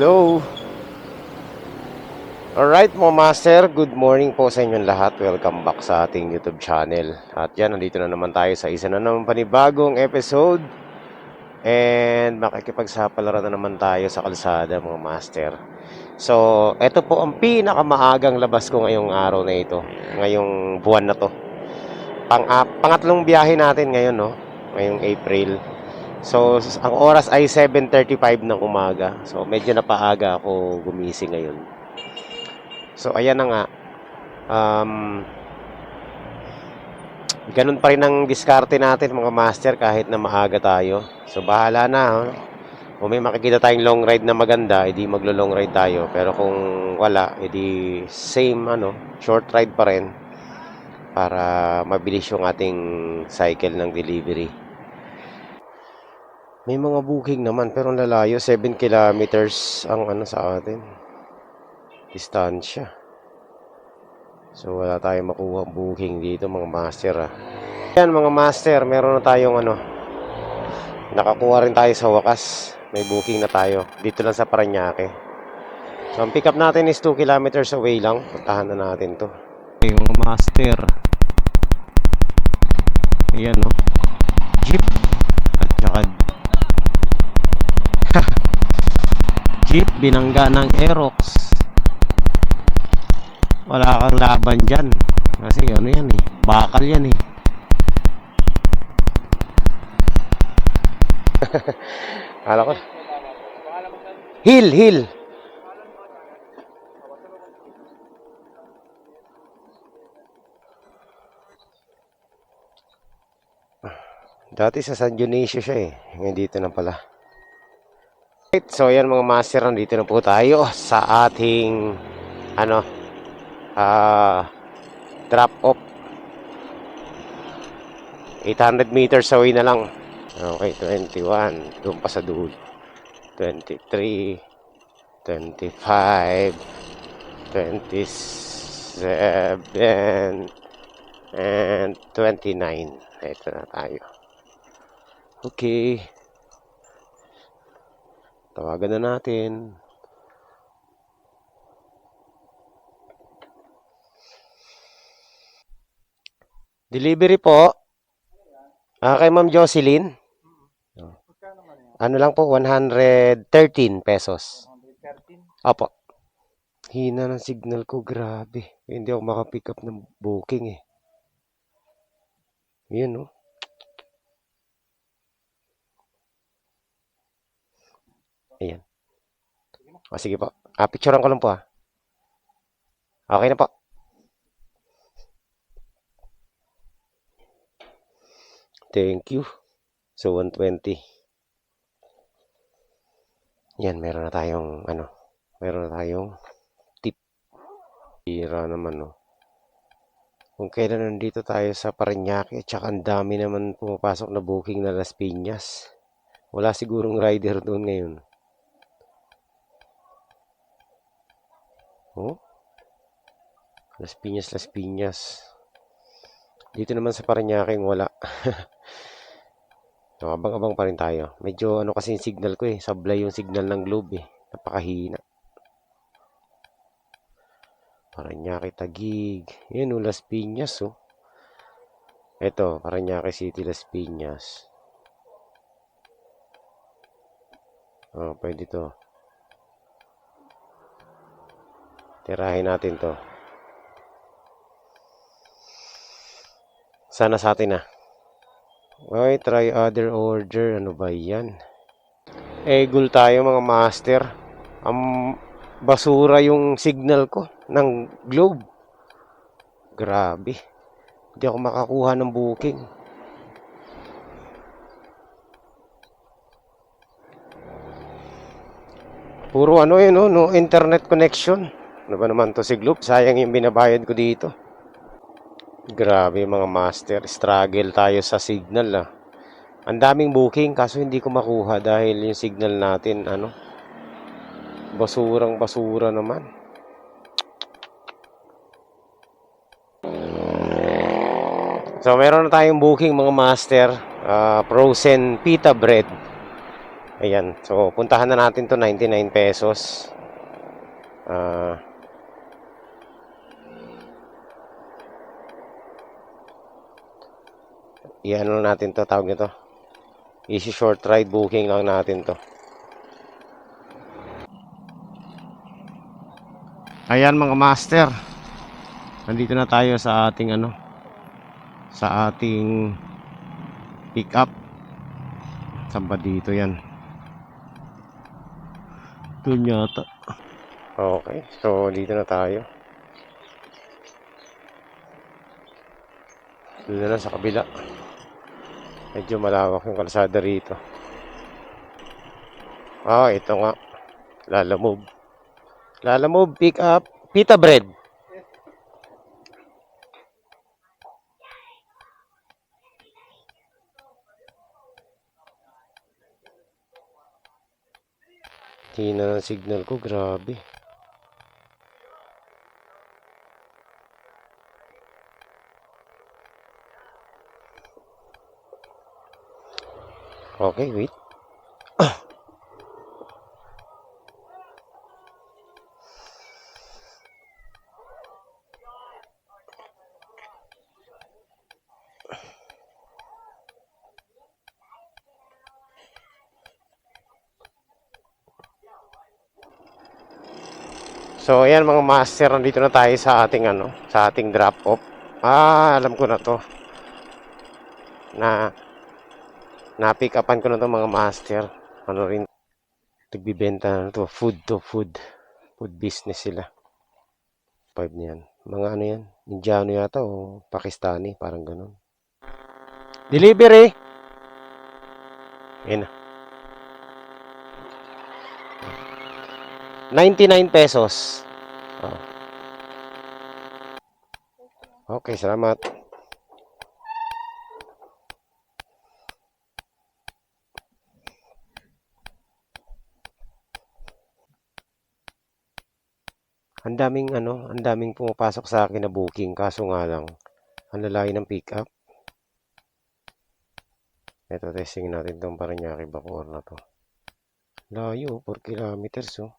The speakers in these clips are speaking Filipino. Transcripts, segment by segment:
Hello. Alright mga master, good morning po sa inyong lahat. Welcome back sa ating YouTube channel. At yan, nandito na naman tayo sa isa na naman panibagong episode. And makikipagsapalaran na naman tayo sa kalsada mga master. So, ito po ang pinakamaagang labas ko ngayong araw na ito. Ngayong buwan na to. Pang, ah, pangatlong biyahe natin ngayon, no? Ngayong April. So, ang oras ay 7.35 ng umaga. So, medyo napaaga ako gumising ngayon. So, ayan na nga. Um, ganun pa rin ang diskarte natin mga master kahit na maaga tayo. So, bahala na. oh. Kung may makikita tayong long ride na maganda, edi maglo-long ride tayo. Pero kung wala, edi same ano, short ride pa rin para mabilis yung ating cycle ng delivery. May mga booking naman pero lalayo 7 kilometers ang ano sa atin. Distansya. So wala tayong makuha booking dito mga master ah. Yan mga master, meron na tayong ano. Nakakuha rin tayo sa wakas. May booking na tayo dito lang sa Paranaque. So ang pick up natin is 2 kilometers away lang. Puntahan na natin to. Okay, mga master. Ayan, no? Jeep. At saka... Jeep, binangga ng Aerox. Wala kang laban dyan. Kasi ano yan eh. Bakal yan eh. Kala ko. Hill, hill. Dati sa San Dionisio siya eh. Ngayon dito na pala. So yan mga master, nandito na po tayo sa ating ano ah drop off 800 meters away na lang. Okay, 21. Doon pa sa dulo. 23, 25, 27, and 29. Ito na tayo. Okay. Tawagan na natin. Delivery po. Ah, kay Ma'am Jocelyn. Ano lang po, 113 pesos. Opo. Hina ng signal ko, grabe. Hindi ako makapick up ng booking eh. Yun, no? Ayan. O, sige po. Ah, picturean ko lang po ah. Okay na po. Thank you. So, 120. Yan, meron na tayong, ano, meron na tayong tip. Hira naman, no. Kung kailan nandito tayo sa Parañaque, tsaka ang dami naman pumapasok na booking na Las Piñas. Wala sigurong rider doon ngayon. Oh? Las Piñas, Las Piñas. Dito naman sa Parañaque wala. So, abang-abang pa rin tayo. Medyo ano kasi yung signal ko eh. Sablay yung signal ng globe eh. Napakahina. Parañaque Tagig. Yan oh, Las Piñas oh. Ito, Parañaque City, Las Piñas. Oh, pwede to. Tirahin natin to. Sana sa atin ah. Okay, try other order. Ano ba yan? Egul tayo mga master. Ang basura yung signal ko ng globe. Grabe. Hindi ako makakuha ng booking. Puro ano yun, no? no internet connection. Ano ba naman to si Globe? Sayang yung binabayad ko dito. Grabe mga master, struggle tayo sa signal ah. Ang daming booking kaso hindi ko makuha dahil yung signal natin ano basurang basura naman. So meron na tayong booking mga master, ah, frozen pita bread. Ayan. So, puntahan na natin to 99 pesos. Ah. I-ano natin to, tawag nito. Easy short ride booking lang natin to. Ayan mga master. Nandito na tayo sa ating ano sa ating pick up. Saan ba dito yan? Doon yata. Okay, so dito na tayo. Doon na lang sa kabila. Medyo malawak yung kalsada rito. Ah, ito nga. Lalamove. Lalamove, pick up. Pita bread. Hina ng signal ko, grabe. Okay, wait. So, ayan mga master, nandito na tayo sa ating ano, sa ating drop off. Ah, alam ko na to. Na na-pick upan ko na to mga master. Ano rin nagbibenta na to, food to food. Food business sila. Five niyan. Mga ano yan? Indiano yata o Pakistani, parang ganun. Delivery! Ayan na. 99 pesos. Oh. Okay, salamat. Ang daming ano, ang daming pumapasok sa akin na booking kaso nga lang ang lalayo ng pick up. Ito testing natin tong Paranaque Bacoor na to. Layo, 4 kilometers oh.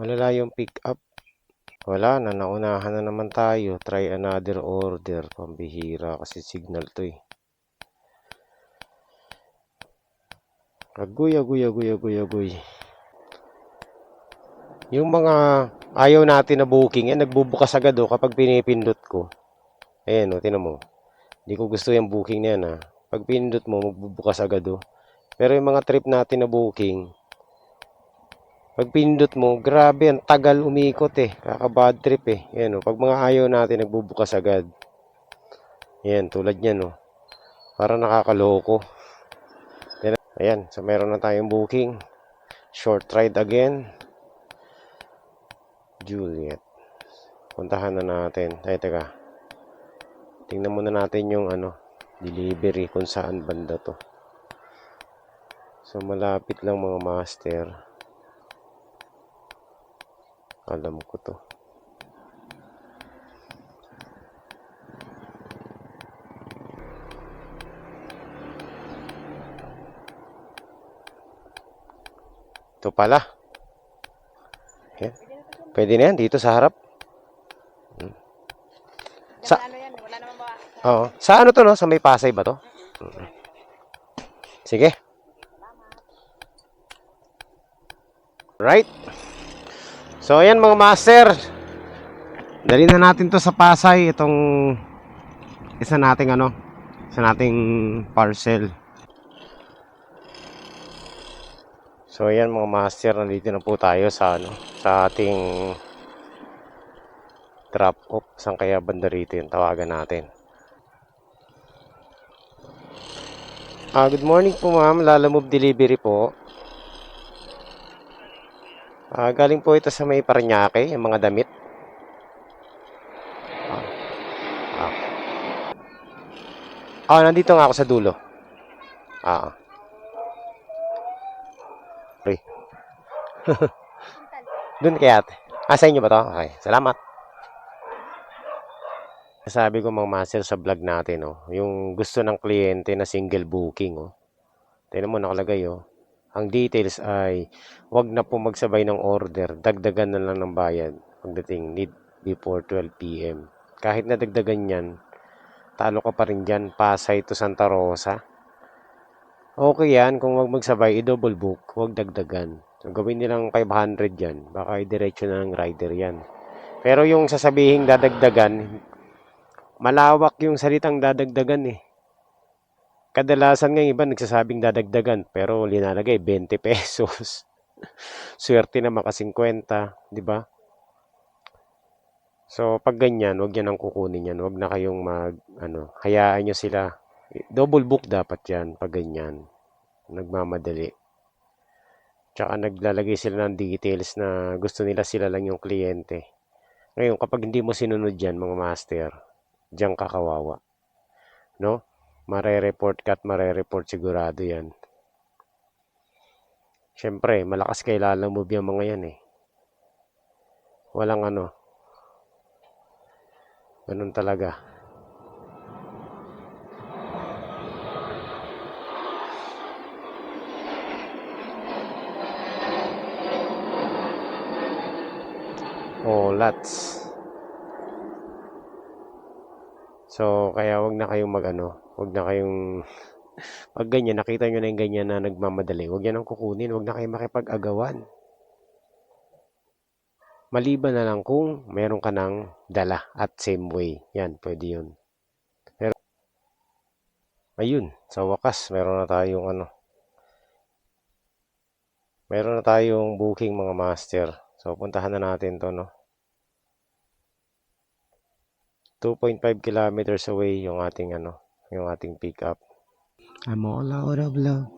Malalayo yung pick up. Wala na, naunahan na naman tayo. Try another order. Pambihira kasi signal to eh. Aguy, aguy, aguy, aguy, aguy. Yung mga ayaw natin na booking, yan nagbubukas agad oh kapag pinipindot ko. Ayan oh, tinan mo. Hindi ko gusto yung booking na yan ah. Pag pinindot mo, magbubukas agad oh. Pero yung mga trip natin na booking, pag pinindot mo, grabe, ang tagal umikot eh. Kaka-bad trip eh. Yan oh. Pag mga ayaw natin, nagbubukas agad. Yan, tulad yan oh. Para nakakaloko. Yan, ayan, so meron na tayong booking. Short ride again. Juliet. Puntahan na natin. Ay, teka. Tingnan muna natin yung ano, delivery kung saan banda to. So, malapit lang mga master. Alam ko to. Ito pala. Pwede na yan dito sa harap. Sa- Sa, ano yan, wala naman ba? Oo. Sa ano to no? Sa may Pasay ba to? Sige. Right. So ayan mga master. Dali na natin to sa Pasay itong isa nating ano, isa nating parcel. So ayan mga master, nandito na po tayo sa ano, sa ating drop off saan kaya banda rito yung tawagan natin. Ah, good morning po ma'am, Lalamove Delivery po. Ah, galing po ito sa may Paranaque, yung mga damit. Ah. Ah. Ah, nandito nga ako sa dulo. Ah. Doon kaya ate. Ah, sa inyo ba to? Okay, salamat. Sabi ko mga master sa vlog natin, oh, yung gusto ng kliyente na single booking, oh. Tingnan mo nakalagay oh. Ang details ay wag na po magsabay ng order, dagdagan na lang ng bayad pagdating need before 12 p.m. Kahit na dagdagan yan, talo ka pa rin dyan, Pasay to Santa Rosa. Okay yan, kung wag magsabay, i-double book, wag dagdagan. Gawin nilang 500 yan, baka i-diretso na ng rider yan. Pero yung sasabihing dadagdagan, malawak yung salitang dadagdagan eh. Kadalasan yung iba nagsasabing dadagdagan pero linalagay 20 pesos. Swerte na maka 50, di ba? So pag ganyan, wag yan ang kukunin yan. Wag na kayong mag ano, hayaan nyo sila. Double book dapat yan pag ganyan. Nagmamadali. Tsaka naglalagay sila ng details na gusto nila sila lang yung kliyente. Ngayon, kapag hindi mo sinunod yan, mga master, diyan ka kawawa. No? Mare-report ka at mare-report sigurado yan. Siyempre, malakas kay lalamove yung mga yan eh. Walang ano. Ganun talaga. Oh, lots. So, kaya wag na kayong mag-ano, wag na kayong pag ganyan, nakita nyo na yung ganyan na nagmamadali, wag yan ang kukunin, wag na kayong makipag-agawan. Maliban na lang kung meron ka ng dala at same way. Yan, pwede yun. Pero, ayun, sa wakas, meron na tayong ano, meron na tayong booking mga master. So, puntahan na natin to, no? 2.5 kilometers away yung ating ano, yung ating pick up. I'm all out of love.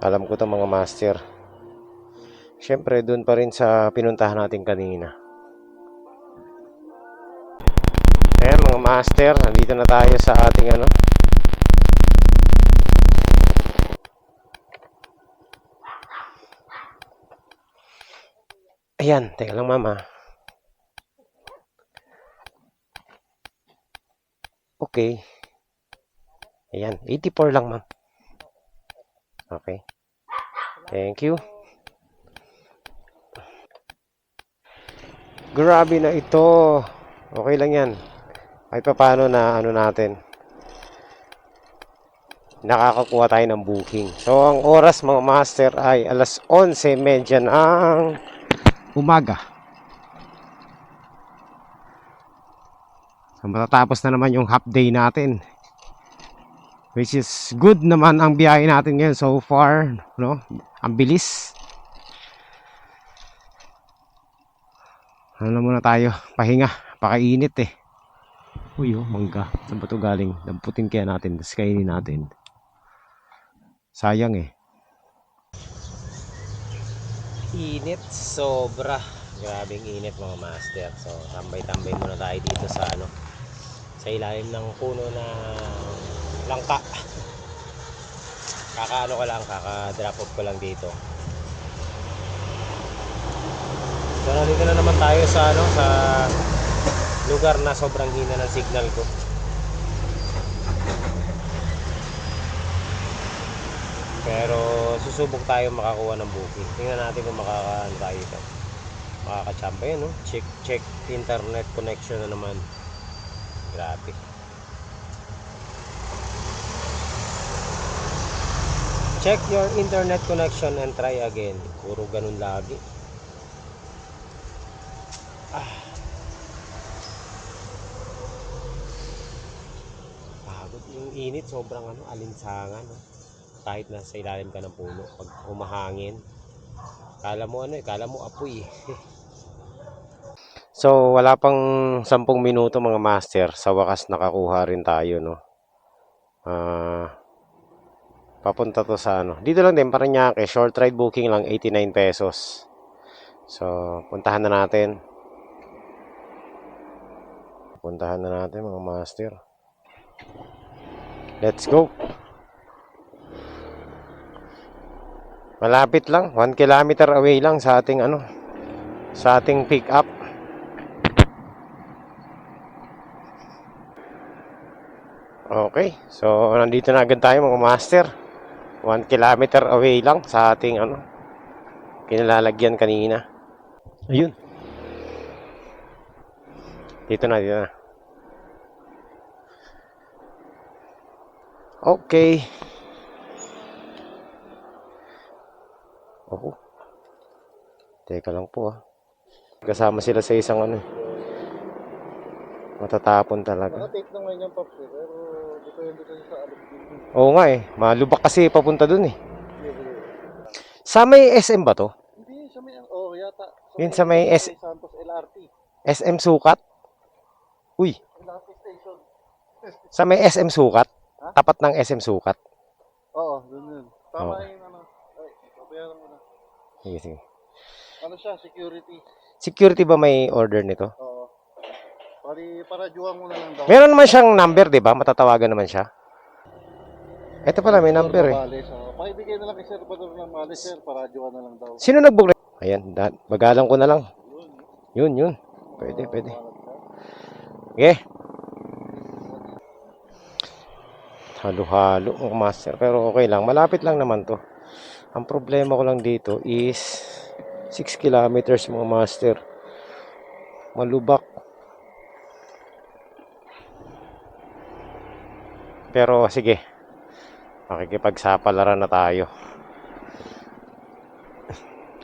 Alam ko to mga master. Siyempre, doon pa rin sa pinuntahan natin kanina. Ayan mga master, nandito na tayo sa ating ano. Ayan, teka lang mama. Okay. Ayan, 84 lang ma'am. Okay. Thank you. Grabe na ito. Okay lang yan. Pa paano na ano natin. Nakakakuha tayo ng booking. So, ang oras mga master ay alas 11.30 ng Umaga. So, matatapos na naman yung half day natin. Which is good naman ang biyahe natin ngayon so far. No? Ang bilis. Ano muna tayo? Pahinga. Pakainit eh. Uy, oh, mangga. Saan ba ito galing? Damputin kaya natin. Tapos kainin natin. Sayang eh. Init, sobra. Grabing init mga master. So, tambay-tambay muna tayo dito sa ano, sa ilalim ng puno na langka. Kakaano ko lang, kaka-drop off ko lang dito. So, nandito na naman tayo sa ano, sa lugar na sobrang hina ng signal ko. Pero susubok tayo makakuha ng booking. Tingnan natin kung makakaano tayo ito. Makakachamba yan, no? Check, check internet connection na naman. Grabe. Check your internet connection and try again. Puro ganun lagi. Ah. Pagod. Yung init, sobrang ano, alinsangan. No? kahit nasa ilalim ka ng puno pag umahangin kala mo ano eh kala mo apoy eh. so wala pang 10 minuto mga master sa wakas nakakuha rin tayo no ah papunta to sa ano dito lang din Paranaque short ride booking lang 89 pesos so puntahan na natin puntahan na natin mga master Let's go. Malapit lang, 1 kilometer away lang sa ating ano, sa ating pick up. Okay, so nandito na agad tayo mga master. 1 kilometer away lang sa ating ano, kinalalagyan kanina. Ayun. Dito na, dito na. Okay. Oo. Teka lang po ah. Kasama sila sa isang ano. eh. Matatapon talaga. Naka-take na ngayon yung pops eh, pero dito yun dito sa dito. Oo nga eh. Malubak kasi papunta dun eh. Sa may SM ba to? Hindi, sa may, oh yata. Yun sa may S- Santos LRT. SM Sukat? Uy, sa may SM Sukat? Ha? Tapat ng SM Sukat. Oo, dun yun. Tama Oo. yung ano. Ay, papayaran mo na. Sige, sige. Ano siya, security. Security ba may order nito? Oo. Pari, paradyuhan mo na lang daw. Meron naman siyang number, di ba? Matatawagan naman siya. Ito pala, may number eh. Oh. Pakibigay na lang kay Sir Bador ng mali, Sir. Paradyuhan na lang daw. Sino nag-book? Ayan, da- bagalan ko na lang. Yun, yun. Pwede, pwede. Okay. Halo-halo mga master. Pero okay lang. Malapit lang naman to. Ang problema ko lang dito is 6 kilometers mga master. Malubak. Pero sige. Makikipagsapalaran na tayo.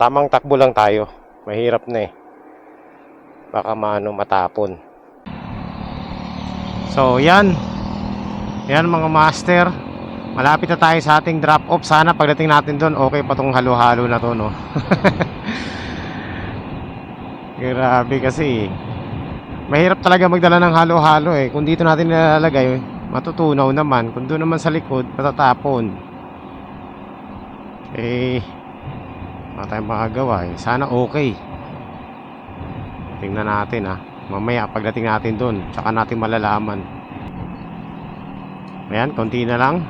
Tamang takbo lang tayo. Mahirap na eh. Baka maano matapon. So, yan. Yan mga master. Malapit na tayo sa ating drop off. Sana pagdating natin doon, okay pa tong halo-halo na to, no? Grabe kasi. Mahirap talaga magdala ng halo-halo eh. Kung dito natin nilalagay, matutunaw naman. Kung doon naman sa likod, matatapon. Eh, wala tayong makagawa eh. Sana okay. Tingnan natin ah. Mamaya pagdating natin doon, tsaka natin malalaman. Ayan, konti na lang.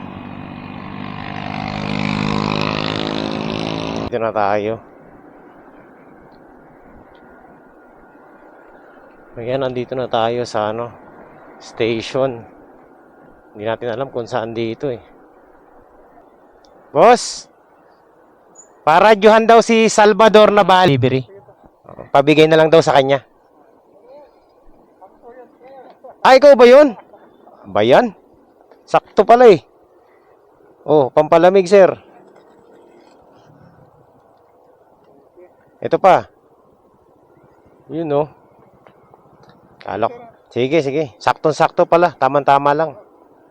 Dito na tayo. Ayan, nandito na tayo sa ano, station. Hindi natin alam kung saan dito eh. Boss! Paradyohan daw si Salvador na ba Pabigay na lang daw sa kanya. Ay, ikaw ba yun? Ba yan? Sakto pala eh. Oh, pampalamig sir. Ito pa. Yun oh. Alok. Sige, sige. Saktong-sakto pala. Tama-tama lang.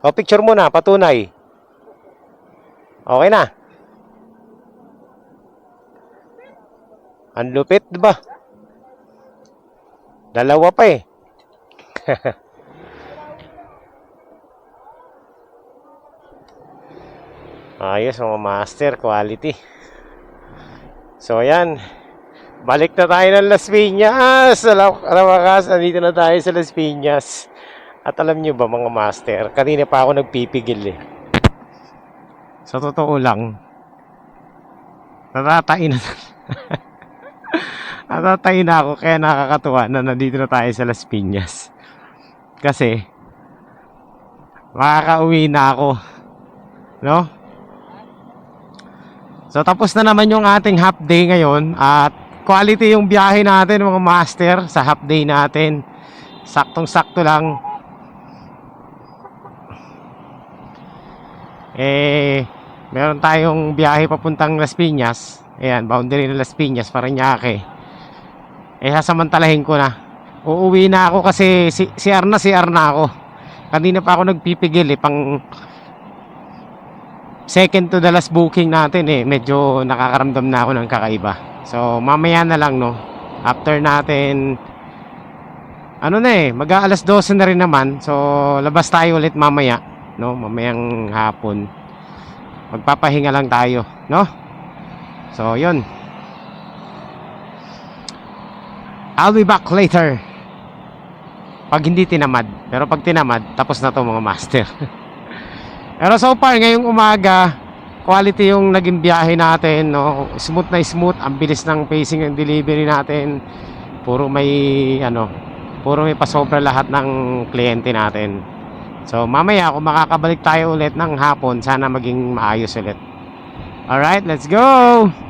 O, picture mo na. Patunay. Okay na. Ang lupit, ba? Dalawa pa eh. Ayos mga master, quality. So ayan, balik na tayo ng Las Piñas. Alam, alam wakas, nandito na tayo sa Las Piñas. At alam nyo ba mga master, kanina pa ako nagpipigil eh. Sa totoo lang, natatain na. natatain na ako kaya nakakatuwa na nandito na tayo sa Las Piñas. Kasi, makakauwi na ako. No? So, tapos na naman yung ating half day ngayon at quality yung biyahe natin mga master sa half day natin. Saktong-sakto lang. Eh, meron tayong biyahe papuntang Las Piñas. Ayan, boundary ng Las Piñas, Parañaque. Eh, sasamantalahin ko na. Uuwi na ako kasi si, si Arna, si Arna ako. Kanina pa ako nagpipigil eh, pang second to the last booking natin eh. Medyo nakakaramdam na ako ng kakaiba. So, mamaya na lang no. After natin, ano na eh, mag alas 12 na rin naman. So, labas tayo ulit mamaya no? Mamayang hapon. Magpapahinga lang tayo, no? So, 'yun. I'll be back later. pag hindi tinamad. Pero pag tinamad, tapos na to mga master. Pero so far, ngayong umaga, quality yung naging biyahe natin, no? Smooth na smooth, ang bilis ng pacing ng delivery natin. Puro may, ano, puro may pasobra lahat ng kliyente natin. So, mamaya, kung makakabalik tayo ulit ng hapon, sana maging maayos ulit. Alright, let's go!